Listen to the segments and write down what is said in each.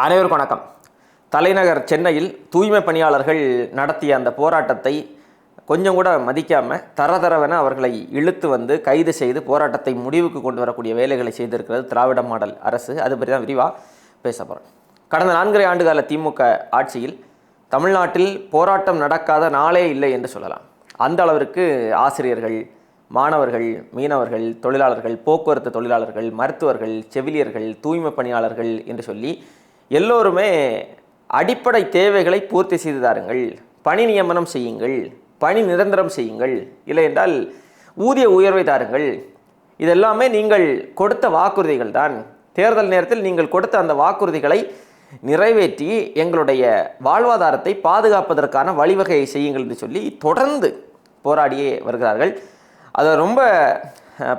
அனைவருக்கும் வணக்கம். தலைநகர் சென்னையில் தூய்மை பணியாளர்கள் நடத்திய அந்த போராட்டத்தை கொஞ்சம் கூட மதிக்காமல் தரதரவென அவர்களை இழுத்து வந்து கைது செய்து போராட்டத்தை முடிவுக்கு கொண்டு வரக்கூடிய வேலைகளை செய்திருக்கிறது திராவிட மாடல் அரசு. அது பற்றி தான் விரிவாக பேச போகிறோம் கடந்த நான்கரை ஆண்டுகால திமுக ஆட்சியில் தமிழ்நாட்டில் போராட்டம் நடக்காத நாளே இல்லை என்று சொல்லலாம். அந்த அளவிற்கு ஆசிரியர்கள் மாணவர்கள் மீனவர்கள் தொழிலாளர்கள் போக்குவரத்து தொழிலாளர்கள் மருத்துவர்கள் செவிலியர்கள் தூய்மை பணியாளர்கள் என்று சொல்லி எல்லோருமே அடிப்படை தேவைகளை பூர்த்தி செய்து தாருங்கள். பணி நியமனம் செய்யுங்கள். பணி நிரந்தரம் செய்யுங்கள். இல்லை என்றால் ஊதிய உயர்வை தாருங்கள். இதெல்லாமே நீங்கள் கொடுத்த வாக்குறுதிகள் தான். தேர்தல் நேரத்தில் நீங்கள் கொடுத்த அந்த வாக்குறுதிகளை நிறைவேற்றி எங்களுடைய வாழ்வாதாரத்தை பாதுகாப்பதற்கான வழிவகையை செய்யுங்கள் என்று சொல்லி தொடர்ந்து போராடியே வருகிறார்கள். அது ரொம்ப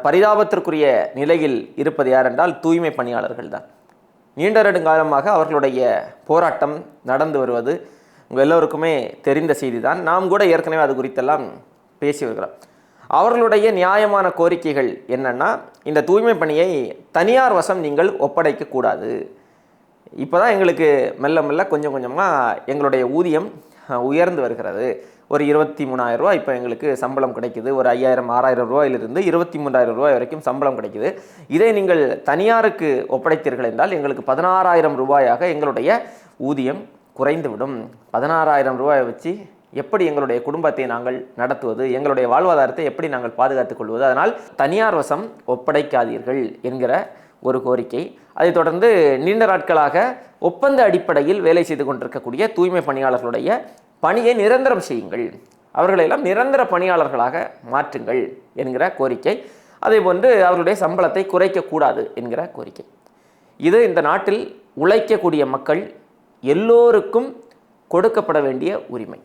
பரிதாபத்திற்குரிய நிலையில் இருப்பது யாரென்றால் தூய்மை பணியாளர்கள் தான். நீண்ட நெடுங்காலமாக அவர்களுடைய போராட்டம் நடந்து வருவது உங்கள் எல்லோருக்குமே தெரிந்த செய்தி தான் நாம் கூட ஏற்கனவே அது குறித்தெல்லாம் பேசி வருகிறோம். அவர்களுடைய நியாயமான கோரிக்கைகள் என்னென்னா இந்த தூய்மை பணியை தனியார் வசம் நீங்கள் ஒப்படைக்கக்கூடாது இப்போ தான் எங்களுக்கு மெல்ல மெல்ல கொஞ்சம் கொஞ்சமாக எங்களுடைய ஊதியம் உயர்ந்து வருகிறது. ஒரு இருபத்தி மூணாயிரம் ரூபாய் இப்போ எங்களுக்கு சம்பளம் கிடைக்குது. ஒரு ஐயாயிரம் ஆறாயிரம் ரூபாயிலிருந்து இருபத்தி மூன்றாயிரம் ரூபாய் வரைக்கும் சம்பளம் கிடைக்குது. இதை நீங்கள் தனியாருக்கு ஒப்படைத்தீர்கள் என்றால் எங்களுக்கு பதினாறாயிரம் ரூபாயாக எங்களுடைய ஊதியம் குறைந்துவிடும். பதினாறாயிரம் ரூபாயை வச்சு எப்படி எங்களுடைய குடும்பத்தை நாங்கள் நடத்துவது எங்களுடைய வாழ்வாதாரத்தை எப்படி நாங்கள் பாதுகாத்துக் கொள்வது அதனால் தனியார் வசம் ஒப்படைக்காதீர்கள் என்கிற ஒரு கோரிக்கை. அதைத் தொடர்ந்து நீண்ட நாட்களாக ஒப்பந்த அடிப்படையில் வேலை செய்து கொண்டிருக்கக்கூடிய தூய்மை பணியாளர்களுடைய பணியை நிரந்தரம் செய்யுங்கள். அவர்களையெல்லாம் நிரந்தர பணியாளர்களாக மாற்றுங்கள் என்கிற கோரிக்கை. அதே போன்று அவர்களுடைய சம்பளத்தை குறைக்கக்கூடாது என்கிற கோரிக்கை. இது இந்த நாட்டில் உழைக்கக்கூடிய மக்கள் எல்லோருக்கும் கொடுக்கப்பட வேண்டிய உரிமை.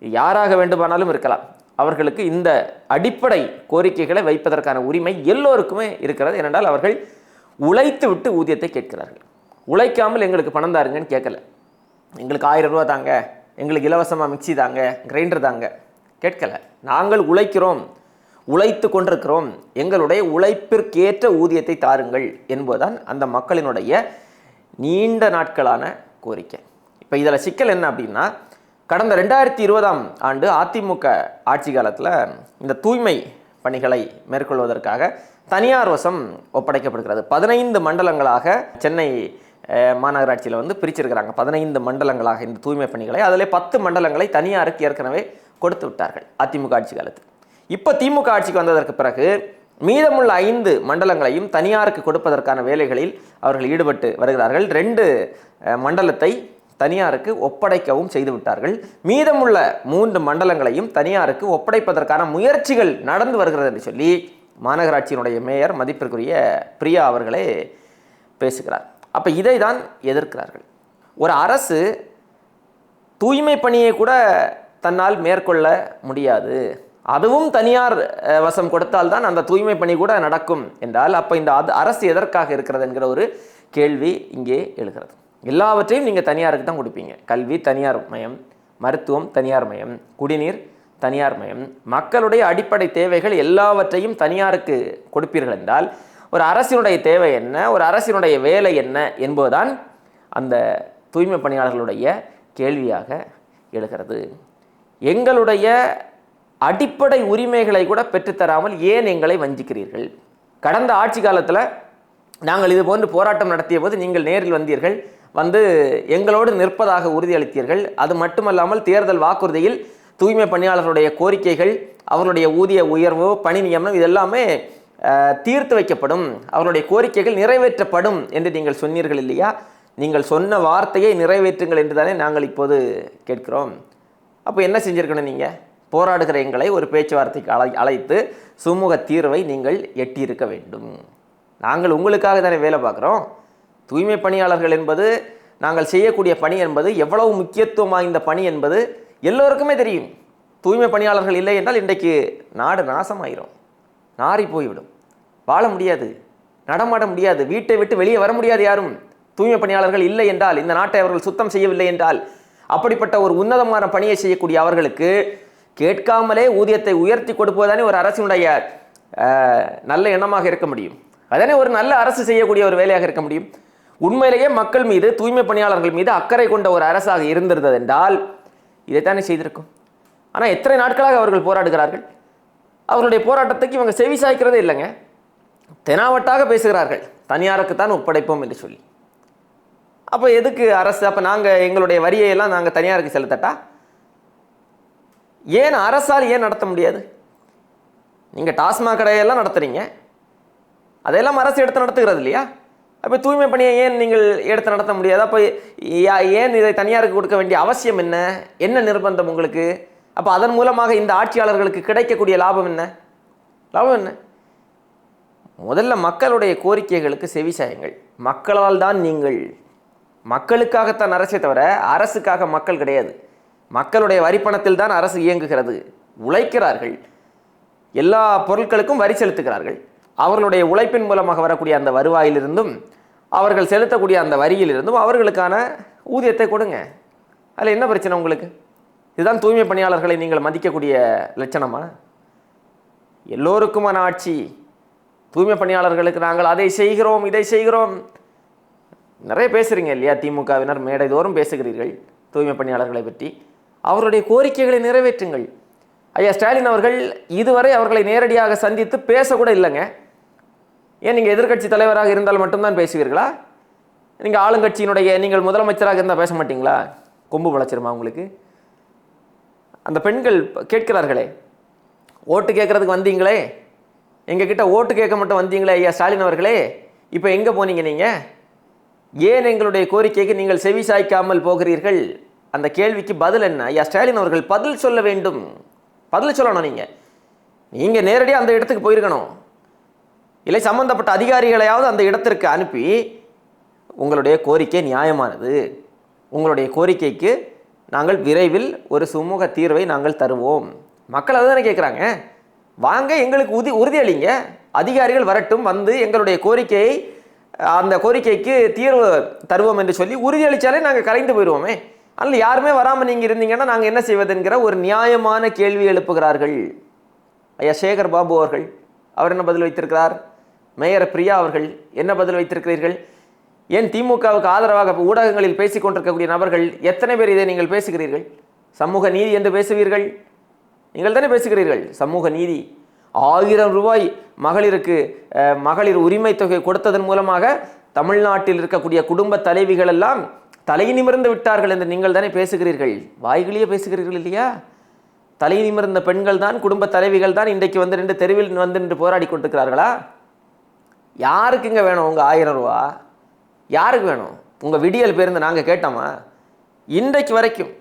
யாராக வேண்டுமானாலும் இருக்கலாம். அவர்களுக்கு இந்த அடிப்படை கோரிக்கைகளை வைப்பதற்கான உரிமை எல்லோருக்குமே இருக்கிறது. ஏனென்றால் அவர்கள் உழைத்து விட்டு ஊதியத்தை கேட்கிறார்கள். உழைக்காமல் எங்களுக்கு பணம் தாருங்கன்னு கேட்கல. எங்களுக்கு ஆயிரம் ரூபா தாங்க. எங்களுக்கு இலவசமாக மிக்சி தாங்க கிரைண்டர் தாங்க. கேட்கல. நாங்கள் உழைக்கிறோம் உழைத்து கொண்டிருக்கிறோம். எங்களுடைய உழைப்பிற்கேற்ற ஊதியத்தை தாருங்கள் என்பதுதான் அந்த மக்களினுடைய நீண்ட நாட்களான கோரிக்கை. இப்போ இதில் சிக்கல் என்ன அப்படின்னா கடந்த ரெண்டாயிரத்தி இருபதாம் ஆண்டு அதிமுக ஆட்சி காலத்தில் இந்த தூய்மை பணிகளை மேற்கொள்வதற்காக தனியார் வசம் ஒப்படைக்கப்படுகிறது. பதினைந்து மண்டலங்களாக சென்னை மாநகராட்சியில் வந்து பிரிச்சிருக்கிறாங்க. பதினைந்து மண்டலங்களாக இந்த தூய்மை பணிகளை. அதில் பத்து மண்டலங்களை தனியாருக்கு ஏற்கனவே கொடுத்து விட்டார்கள் அதிமுக ஆட்சி காலத்தில் இப்போ திமுக ஆட்சிக்கு வந்ததற்கு பிறகு மீதமுள்ள ஐந்து மண்டலங்களையும் தனியாருக்கு கொடுப்பதற்கான வேலைகளில் அவர்கள் ஈடுபட்டு வருகிறார்கள். ரெண்டு மண்டலத்தை தனியாருக்கு ஒப்படைக்கவும் செய்துவிட்டார்கள் மீதமுள்ள மூன்று மண்டலங்களையும் தனியாருக்கு ஒப்படைப்பதற்கான முயற்சிகள் நடந்து வருகிறது என்று சொல்லி மாநகராட்சியினுடைய மேயர் மதிப்பிற்குரிய பிரியா அவர்களே பேசுகிறார். அப்போ இதை தான் எதிர்க்கிறார்கள். ஒரு அரசு தூய்மை பணியை கூட தன்னால் மேற்கொள்ள முடியாது. அதுவும் தனியார் வசம் கொடுத்தால்தான் அந்த தூய்மை பணி கூட நடக்கும் என்றால் அப்போ இந்த அது அரசு எதற்காக இருக்கிறது என்கிற ஒரு கேள்வி இங்கே எழுகிறது. எல்லாவற்றையும் நீங்கள் தனியாருக்கு தான் கொடுப்பீங்க. கல்வி தனியார் மயம் மருத்துவம் தனியார் மயம் குடிநீர் தனியார் மயம். மக்களுடைய அடிப்படை தேவைகள் எல்லாவற்றையும் தனியாருக்கு கொடுப்பீர்கள் என்றால் ஒரு அரசினுடைய தேவை என்ன? ஒரு அரசினுடைய வேலை என்ன? என்பதுதான் அந்த தூய்மை பணியாளர்களுடைய கேள்வியாக எழுகிறது. எங்களுடைய அடிப்படை உரிமைகளை கூட பெற்றுத்தராமல் ஏன் எங்களை வஞ்சிக்கிறீர்கள்? கடந்த ஆட்சி காலத்தில் நாங்கள் இது போன்று போராட்டம் நடத்திய போது நீங்கள் நேரில் வந்தீர்கள். வந்து எங்களோடு நிற்பதாக உறுதியளித்தீர்கள். அது மட்டுமல்லாமல் தேர்தல் வாக்குறுதியில் தூய்மை பணியாளர்களுடைய கோரிக்கைகள் அவர்களுடைய ஊதிய உயர்வு பணி நியமனம் இதெல்லாமே தீர்த்து வைக்கப்படும். அவர்களுடைய கோரிக்கைகள் நிறைவேற்றப்படும் என்று நீங்கள் சொன்னீர்கள் இல்லையா? நீங்கள் சொன்ன வார்த்தையை நிறைவேற்றுங்கள் என்று தானே நாங்கள் இப்போது கேட்கிறோம். அப்போ என்ன செஞ்சுருக்கணும் நீங்கள் போராடுகிற எங்களை ஒரு பேச்சுவார்த்தைக்கு அழை அழைத்து சுமூக தீர்வை நீங்கள் எட்டியிருக்க வேண்டும். நாங்கள் உங்களுக்காக தானே வேலை பார்க்குறோம். தூய்மை பணியாளர்கள் என்பது நாங்கள் செய்யக்கூடிய பணி என்பது எவ்வளவு முக்கியத்துவம் வாய்ந்த பணி என்பது எல்லோருக்குமே தெரியும். தூய்மை பணியாளர்கள் இல்லை என்றால் இன்றைக்கு நாடு நாசமாயிரும். நாறி போய்விடும். வாழ முடியாது நடமாட முடியாது வீட்டை விட்டு வெளியே வர முடியாது யாரும். தூய்மை பணியாளர்கள் இல்லை என்றால் இந்த நாட்டை அவர்கள் சுத்தம் செய்யவில்லை என்றால் அப்படிப்பட்ட ஒரு உன்னதமான பணியை செய்யக்கூடிய அவர்களுக்கு கேட்காமலே ஊதியத்தை உயர்த்தி கொடுப்பதுதானே ஒரு அரசினுடைய நல்ல எண்ணமாக இருக்க முடியும். அதானே ஒரு நல்ல அரசு செய்யக்கூடிய ஒரு வேலையாக இருக்க முடியும். உண்மையிலேயே மக்கள் மீது தூய்மை பணியாளர்கள் மீது அக்கறை கொண்ட ஒரு அரசாக இருந்திருந்தது என்றால் இதைத்தானே செய்திருக்கும். ஆனால் எத்தனை நாட்களாக அவர்கள் போராடுகிறார்கள்? அவர்களுடைய போராட்டத்துக்கு இவங்க செவி சாய்க்கிறதே இல்லைங்க. தெனாவட்டாக பேசுகிறார்கள். தனியாருக்கு தான் ஒப்படைப்போம் என்று சொல்லி. அப்போ எதுக்கு அரசு அப்போ நாங்கள் எங்களுடைய வரியையெல்லாம் நாங்கள் தனியாருக்கு செலுத்தட்டா? ஏன் அரசால் ஏன் நடத்த முடியாது? நீங்கள் டாஸ்மாக் கடையெல்லாம் நடத்துகிறீங்க அதையெல்லாம் அரசு எடுத்து நடத்துகிறது இல்லையா? அப்போ தூய்மை பணியை ஏன் நீங்கள் எடுத்து நடத்த முடியாது? அப்போ ஏன் இதை தனியாருக்கு கொடுக்க வேண்டிய அவசியம் என்ன? என்ன நிர்பந்தம் உங்களுக்கு? அப்போ அதன் மூலமாக இந்த ஆட்சியாளர்களுக்கு கிடைக்கக்கூடிய லாபம் என்ன? லாபம் என்ன? முதல்ல மக்களுடைய கோரிக்கைகளுக்கு செவிசாயுங்கள் மக்களால் தான் நீங்கள் மக்களுக்காகத்தான் அரசே தவிர அரசுக்காக மக்கள் கிடையாது. மக்களுடைய வரிப்பணத்தில் தான் அரசு இயங்குகிறது. உழைக்கிறார்கள். எல்லா பொருட்களுக்கும் வரி செலுத்துகிறார்கள். அவர்களுடைய உழைப்பின் மூலமாக வரக்கூடிய அந்த வருவாயிலிருந்தும் அவர்கள் செலுத்தக்கூடிய அந்த வரியிலிருந்தும் அவர்களுக்கான ஊதியத்தை கொடுங்க. அதில் என்ன பிரச்சனை உங்களுக்கு? இதுதான் தூய்மை பணியாளர்களை நீங்கள் மதிக்கக்கூடிய லட்சணமா? எல்லோருக்குமான ஆட்சி தூய்மை பணியாளர்களுக்கு நாங்கள் அதை செய்கிறோம் இதை செய்கிறோம். நிறைய பேசுகிறீங்க இல்லையா திமுகவினர் மேடை தோறும் பேசுகிறீர்கள் தூய்மை பணியாளர்களை பற்றி. அவருடைய கோரிக்கைகளை நிறைவேற்றுங்கள். ஐயா ஸ்டாலின் அவர்கள் இதுவரை அவர்களை நேரடியாக சந்தித்து பேசக்கூட இல்லைங்க. ஏன் நீங்கள் எதிர்க்கட்சி தலைவராக இருந்தால் மட்டும்தான் பேசுவீர்களா? நீங்கள் ஆளுங்கட்சியினுடைய நீங்கள் முதலமைச்சராக இருந்தால் பேச மாட்டீங்களா? கொம்பு வளச்சிருமா உங்களுக்கு? அந்த பெண்கள் கேட்கிறார்களே ஓட்டு கேட்குறதுக்கு வந்தீங்களே? எங்ககிட்ட ஓட்டு கேட்க மட்டும் வந்தீங்களே ஐயா ஸ்டாலின் அவர்களே இப்போ எங்கே போனீங்க நீங்கள் ஏன் எங்களுடைய கோரிக்கைக்கு நீங்கள் செவி சாய்க்காமல் போகிறீர்கள்? அந்த கேள்விக்கு பதில் என்ன? ஐயா ஸ்டாலின் அவர்கள் பதில் சொல்ல வேண்டும். பதில் சொல்லணும் நீங்கள் நீங்கள் நேரடியாக அந்த இடத்துக்கு போயிருக்கணும். இல்லை சம்பந்தப்பட்ட அதிகாரிகளையாவது அந்த இடத்திற்கு அனுப்பி உங்களுடைய கோரிக்கை நியாயமானது. உங்களுடைய கோரிக்கைக்கு நாங்கள் விரைவில் ஒரு சுமூக தீர்வை நாங்கள் தருவோம். மக்கள் அதுதானே கேட்குறாங்க? வாங்க எங்களுக்கு உதி உறுதியளிங்க அதிகாரிகள் வரட்டும் வந்து எங்களுடைய கோரிக்கையை அந்த கோரிக்கைக்கு தீர்வு தருவோம் என்று சொல்லி உறுதியளித்தாலே நாங்கள் கலைந்து போயிடுவோமே. அதில் யாருமே வராமல் நீங்கள் இருந்தீங்கன்னா நாங்கள் என்ன செய்வதுங்கிற ஒரு நியாயமான கேள்வி எழுப்புகிறார்கள். ஐயா சேகர் பாபு அவர்கள் அவர் என்ன பதில் வைத்திருக்கிறார்? மேயர் பிரியா அவர்கள் என்ன பதில் வைத்திருக்கிறீர்கள்? ஏன் திமுகவுக்கு ஆதரவாக ஊடகங்களில் பேசிக்கொண்டிருக்கக்கூடிய நபர்கள் எத்தனை பேர் இதை நீங்கள் பேசுகிறீர்கள்? சமூக நீதி என்று பேசுவீர்கள்? நீங்கள் தானே பேசுகிறீர்கள்? சமூக நீதி. ஆயிரம் ரூபாய் மகளிருக்கு மகளிர் உரிமை தொகை கொடுத்ததன் மூலமாக தமிழ்நாட்டில் இருக்கக்கூடிய குடும்ப தலைவிகள் எல்லாம் தலை நிமிர்ந்து விட்டார்கள் என்று நீங்கள் தானே பேசுகிறீர்கள்? வாய்களையே பேசுகிறீர்கள் இல்லையா? தலை நிமிர்ந்த பெண்கள் தான் குடும்ப தலைவிகள் தான் இன்றைக்கு வந்து ரெண்டு தெருவில் வந்து நின்று போராடி கொண்டிருக்கிறார்களா? யாருக்குங்க வேணும் உங்கள் ஆயிரம் ரூபா? யாருக்கு வேணும்? உங்கள் விடியல் பேருந்து நாங்கள் கேட்டோமா? இன்றைக்கு வரைக்கும்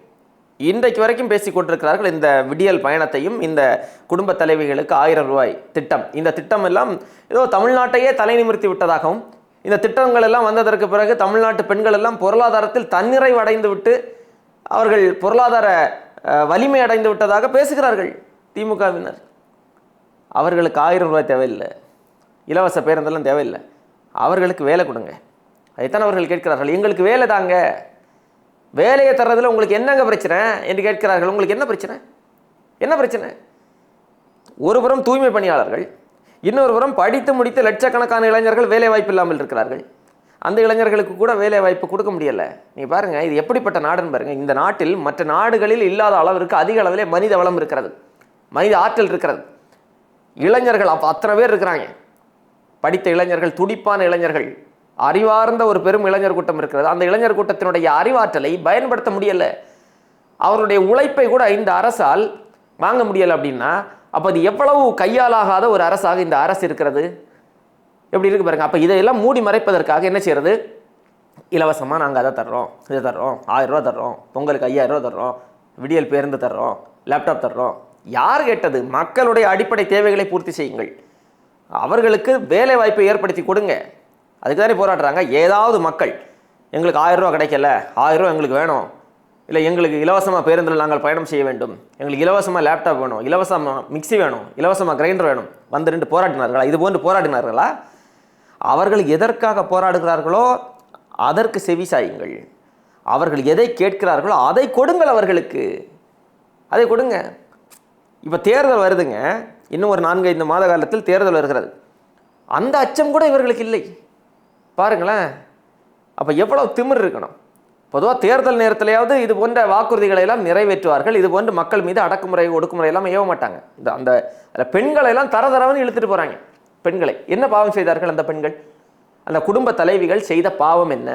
இன்றைக்கு வரைக்கும் பேசி கொண்டிருக்கிறார்கள் இந்த விடியல் பயணத்தையும் இந்த குடும்ப தலைவிகளுக்கு ஆயிரம் ரூபாய் திட்டம். இந்த திட்டம் எல்லாம் ஏதோ தமிழ்நாட்டையே தலை நிமிர்த்தி விட்டதாகவும் இந்த திட்டங்கள் எல்லாம் வந்ததற்கு பிறகு தமிழ்நாட்டு பெண்கள் எல்லாம் பொருளாதாரத்தில் தன்னிறைவு அடைந்து விட்டு அவர்கள் பொருளாதார வலிமை அடைந்து விட்டதாக பேசுகிறார்கள் திமுகவினர். அவர்களுக்கு ஆயிரம் ரூபாய் தேவையில்லை. இலவச பேருந்தெல்லாம் தேவையில்லை. அவர்களுக்கு வேலை கொடுங்க. அதைத்தான் அவர்கள் கேட்கிறார்கள். எங்களுக்கு வேலை தாங்க. வேலையை தர்றதில் உங்களுக்கு என்னங்க பிரச்சனை என்று கேட்கிறார்கள். உங்களுக்கு என்ன பிரச்சனை? என்ன பிரச்சனை? ஒரு புறம் தூய்மை பணியாளர்கள் இன்னொரு புறம் படித்து முடித்து லட்சக்கணக்கான இளைஞர்கள் வேலை வாய்ப்பு இல்லாமல் இருக்கிறார்கள். அந்த இளைஞர்களுக்கு கூட வேலை வாய்ப்பு கொடுக்க முடியலை. நீ பாருங்கள் இது எப்படிப்பட்ட நாடுன்னு பாருங்கள் இந்த நாட்டில் மற்ற நாடுகளில் இல்லாத அளவிற்கு அதிக அளவிலே மனித வளம் இருக்கிறது. மனித ஆற்றல் இருக்கிறது. இளைஞர்கள் அப்போ அத்தனை பேர் இருக்கிறாங்க. படித்த இளைஞர்கள் துடிப்பான இளைஞர்கள் அறிவார்ந்த ஒரு பெரும் இளைஞர் கூட்டம் இருக்கிறது. அந்த இளைஞர் கூட்டத்தினுடைய அறிவாற்றலை பயன்படுத்த முடியலை. அவருடைய உழைப்பை கூட இந்த அரசால் வாங்க முடியலை அப்படின்னா அப்போ அது எவ்வளவு கையாலாகாத ஒரு அரசாக இந்த அரசு இருக்கிறது? எப்படி இருக்கு பாருங்க. அப்போ இதையெல்லாம் மூடி மறைப்பதற்காக என்ன செய்யறது? இலவசமாக நாங்கள் அதை தர்றோம் இதை தர்றோம் ஆயிரம் ரூபா தர்றோம் பொங்கலுக்கு ஐயாயிரம் ரூபா தர்றோம் விடியல் பேருந்து தர்றோம் லேப்டாப் தர்றோம். யார் கேட்டது? மக்களுடைய அடிப்படை தேவைகளை பூர்த்தி செய்யுங்கள். அவர்களுக்கு வேலை வாய்ப்பை ஏற்படுத்தி கொடுங்க. அதுக்கு தானே போராடுறாங்க? ஏதாவது மக்கள். எங்களுக்கு ஆயிரம் ரூபா கிடைக்கல. ஆயிரம் ரூபா எங்களுக்கு வேணும். இல்லை எங்களுக்கு இலவசமாக பேருந்தில் நாங்கள் பயணம் செய்ய வேண்டும். எங்களுக்கு இலவசமாக லேப்டாப் வேணும். இலவசமாக மிக்ஸி வேணும். இலவசமாக கிரைண்டர் வேணும். வந்து ரெண்டு போராடினார்களா? இது போன்று போராடினார்களா? அவர்கள் எதற்காக போராடுகிறார்களோ அதற்கு செவி சாயுங்கள். அவர்கள் எதை கேட்கிறார்களோ அதை கொடுங்கள் அவர்களுக்கு. அதை கொடுங்க. இப்போ தேர்தல் வருதுங்க. இன்னும் ஒரு நான்கு ஐந்து மாத காலத்தில் தேர்தல் வருகிறது. அந்த அச்சம் கூட இவர்களுக்கு இல்லை. பாருங்களேன். அப்போ எவ்வளோ திமிர் இருக்கணும். பொதுவாக தேர்தல் நேரத்திலேயாவது இது போன்ற வாக்குறுதிகளை எல்லாம் நிறைவேற்றுவார்கள். இது போன்று மக்கள் மீது அடக்குமுறை ஒடுக்குமுறை எல்லாம் ஏவ மாட்டாங்க. இந்த அந்த பெண்களை எல்லாம் தர தரவன்னு இழுத்துட்டு போகிறாங்க பெண்களை. என்ன பாவம் செய்தார்கள் அந்த பெண்கள்? அந்த குடும்ப தலைவிகள் செய்த பாவம் என்ன?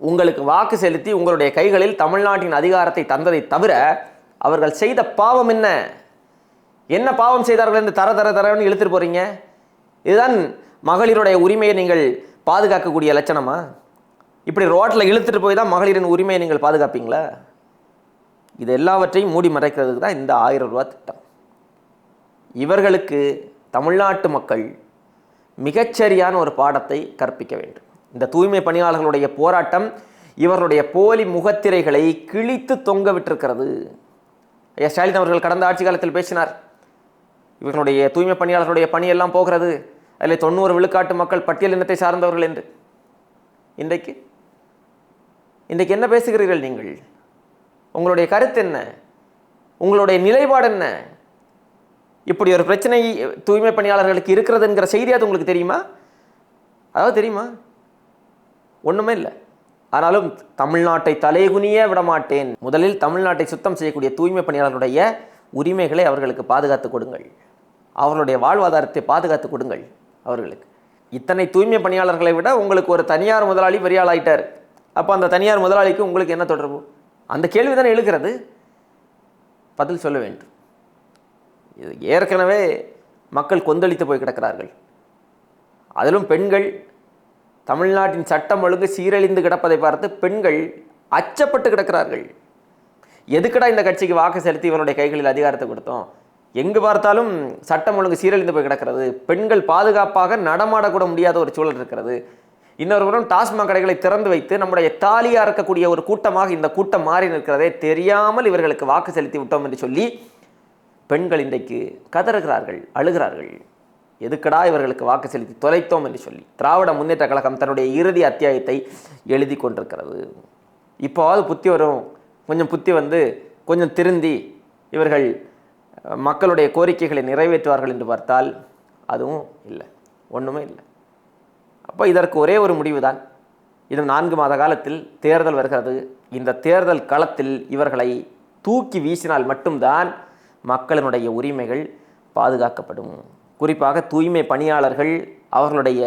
உங்களுக்கு வாக்கு செலுத்தி உங்களுடைய கைகளில் தமிழ்நாட்டின் அதிகாரத்தை தந்ததை தவிர அவர்கள் செய்த பாவம் என்ன? என்ன பாவம் செய்தார்கள் என்று தர தர தரன்னு இழுத்துட்டு போகிறீங்க இதுதான் மகளிருடைய உரிமையை நீங்கள் பாதுகாக்கக்கூடிய லட்சணமா? இப்படி ரோட்டில் இழுத்துட்டு போய் தான் மகளிரின் உரிமையை நீங்கள் பாதுகாப்பீங்களா? இது எல்லாவற்றையும் மூடி மறைக்கிறதுக்கு தான் இந்த ஆயிரம் ரூபா திட்டம். இவர்களுக்கு தமிழ்நாட்டு மக்கள் மிகச்சரியான ஒரு பாடத்தை கற்பிக்க வேண்டும். இந்த தூய்மை பணியாளர்களுடைய போராட்டம் இவர்களுடைய போலி முகத்திரைகளை கிழித்து தொங்க விட்டிருக்கிறது. ஐயா ஸ்டாலின் அவர்கள் கடந்த ஆட்சி காலத்தில் பேசினார். இவர்களுடைய தூய்மை பணியாளர்களுடைய பணியெல்லாம் போகிறது. அதில் தொண்ணூறு விழுக்காட்டு மக்கள் பட்டியல் இனத்தை சார்ந்தவர்கள் என்று. இன்றைக்கு இன்றைக்கு என்ன பேசுகிறீர்கள் நீங்கள்? உங்களுடைய கருத்து என்ன? உங்களுடைய நிலைப்பாடு என்ன? இப்படி ஒரு பிரச்சனை தூய்மை பணியாளர்களுக்கு இருக்கிறதுங்கிற செய்தி அது உங்களுக்கு தெரியுமா? அதாவது தெரியுமா? ஒன்றுமே இல்லை. ஆனாலும் தமிழ்நாட்டை தலைகுனிய விடமாட்டேன். முதலில் தமிழ்நாட்டை சுத்தம் செய்யக்கூடிய தூய்மை பணியாளர்களுடைய உரிமைகளை அவர்களுக்கு பாதுகாத்து கொடுங்கள். அவர்களுடைய வாழ்வாதாரத்தை பாதுகாத்து கொடுங்கள். அவர்களுக்கு. இத்தனை தூய்மை பணியாளர்களை விட உங்களுக்கு ஒரு தனியார் முதலாளி பெரிய ஆளாயிட்டார் அப்போ அந்த தனியார் முதலாளிக்கு உங்களுக்கு என்ன தொடர்பு? அந்த கேள்வி தானே எழுகிறது. பதில் சொல்ல வேண்டும். இது ஏற்கனவே மக்கள் கொந்தளித்து போய் கிடக்கிறார்கள். அதிலும் பெண்கள் தமிழ்நாட்டின் சட்டம் ஒழுங்கு சீரழிந்து கிடப்பதை பார்த்து பெண்கள் அச்சப்பட்டு கிடக்கிறார்கள். எதுக்கடா இந்த கட்சிக்கு வாக்கு செலுத்தி இவருடைய கைகளில் அதிகாரத்தை கொடுத்தோம்? எங்கு பார்த்தாலும் சட்டம் ஒழுங்கு சீரழிந்து போய் கிடக்கிறது. பெண்கள் பாதுகாப்பாக நடமாடக்கூட முடியாத ஒரு சூழல் இருக்கிறது. இன்னொரு புறம் டாஸ்மாக் கடைகளை திறந்து வைத்து நம்முடைய தாலியாக இருக்கக்கூடிய ஒரு கூட்டமாக இந்த கூட்டம் மாறி நிற்கிறதே தெரியாமல் இவர்களுக்கு வாக்கு செலுத்தி விட்டோம் என்று சொல்லி பெண்கள் இன்றைக்கு கதறுகிறார்கள் அழுகிறார்கள். எதுக்கடா இவர்களுக்கு வாக்கு செலுத்தி தொலைத்தோம் என்று சொல்லி திராவிட முன்னேற்ற கழகம் தன்னுடைய இறுதி அத்தியாயத்தை எழுதி கொண்டிருக்கிறது. இப்போவாவது புத்தி வரும். கொஞ்சம் புத்தி வந்து கொஞ்சம் திருந்தி இவர்கள் மக்களுடைய கோரிக்கைகளை நிறைவேற்றுவார்கள் என்று பார்த்தால் அதுவும் இல்லை. ஒன்றுமே இல்லை. அப்போ இதற்கு ஒரே ஒரு முடிவு தான் இன்னும் நான்கு மாத காலத்தில் தேர்தல் வருகிறது. இந்த தேர்தல் களத்தில் இவர்களை தூக்கி வீசினால் மட்டும்தான் மக்களினுடைய உரிமைகள் பாதுகாக்கப்படும். குறிப்பாக தூய்மை பணியாளர்கள் அவர்களுடைய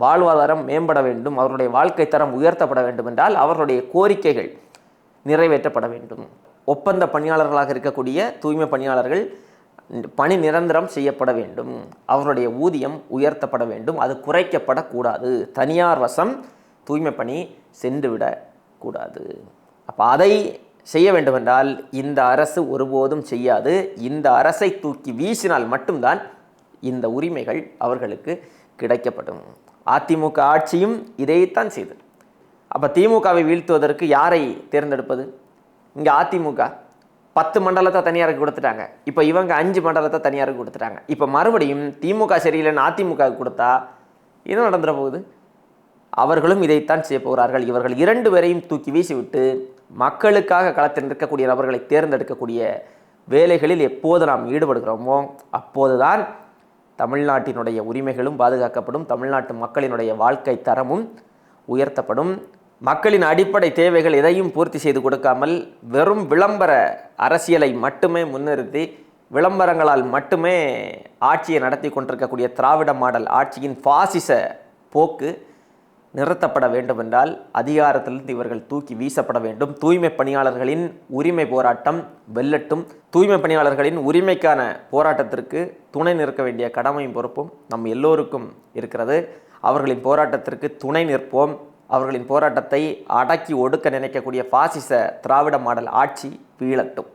வாழ்வாதாரம் மேம்பட வேண்டும் அவர்களுடைய வாழ்க்கை தரம் உயர்த்தப்பட வேண்டும் என்றால் அவர்களுடைய கோரிக்கைகள் நிறைவேற்றப்பட வேண்டும். ஒப்பந்த பணியாளர்களாக இருக்கக்கூடிய தூய்மை பணியாளர்கள் பணி நிரந்தரம் செய்யப்பட வேண்டும். அவர்களுடைய ஊதியம் உயர்த்தப்பட வேண்டும். அது குறைக்கப்படக்கூடாது. தனியார் வசம் தூய்மை பணி சென்றுவிடக்கூடாது. அப்போ அதை செய்ய வேண்டுமென்றால் இந்த அரசு ஒருபோதும் செய்யாது. இந்த அரசை தூக்கி வீசினால் மட்டும்தான் இந்த உரிமைகள் அவர்களுக்கு கிடைக்கப்படும். அதிமுக ஆட்சியும் இதைத்தான் செய்தது. அப்போ திமுகவை வீழ்த்துவதற்கு யாரை தேர்ந்தெடுப்பது? இங்கே அதிமுக பத்து மண்டலத்தை தனியாருக்கு கொடுத்துட்டாங்க. இப்போ இவங்க அஞ்சு மண்டலத்தை தனியாருக்கு கொடுத்துட்டாங்க. இப்போ மறுபடியும் திமுக சரியில்லைன்னு அதிமுக கொடுத்தா என்ன நடந்துட போகுது? அவர்களும் இதைத்தான் செய்ய போகிறார்கள். இவர்கள் இரண்டு பேரையும் தூக்கி வீசிவிட்டு மக்களுக்காக களத்தில் நிற்கக்கூடிய நபர்களை தேர்ந்தெடுக்கக்கூடிய வேலைகளில் எப்போது நாம் ஈடுபடுகிறோமோ அப்போதுதான் தமிழ்நாட்டினுடைய உரிமைகளும் பாதுகாக்கப்படும். தமிழ்நாட்டு மக்களினுடைய வாழ்க்கை தரமும் உயர்த்தப்படும். மக்களின் அடிப்படை தேவைகள் எதையும் பூர்த்தி செய்து கொடுக்காமல் வெறும் விளம்பர அரசியலை மட்டுமே முன்னிறுத்தி விளம்பரங்களால் மட்டுமே ஆட்சியை நடத்தி கொண்டிருக்கக்கூடிய திராவிட மாடல் ஆட்சியின் பாசிச போக்கு நிறுத்தப்பட வேண்டுமென்றால் அதிகாரத்திலிருந்து இவர்கள் தூக்கி வீசப்பட வேண்டும். தூய்மை பணியாளர்களின் உரிமை போராட்டம் வெல்லட்டும். தூய்மை பணியாளர்களின் உரிமைக்கான போராட்டத்திற்கு துணை நிற்க வேண்டிய கடமையும் பொறுப்பும் நம் எல்லோருக்கும் இருக்கிறது. அவர்களின் போராட்டத்திற்கு துணை நிற்போம். அவர்களின் போராட்டத்தை அடக்கி ஒடுக்க நினைக்கக்கூடிய பாசிச திராவிட மாடல் ஆட்சி வீழட்டும்.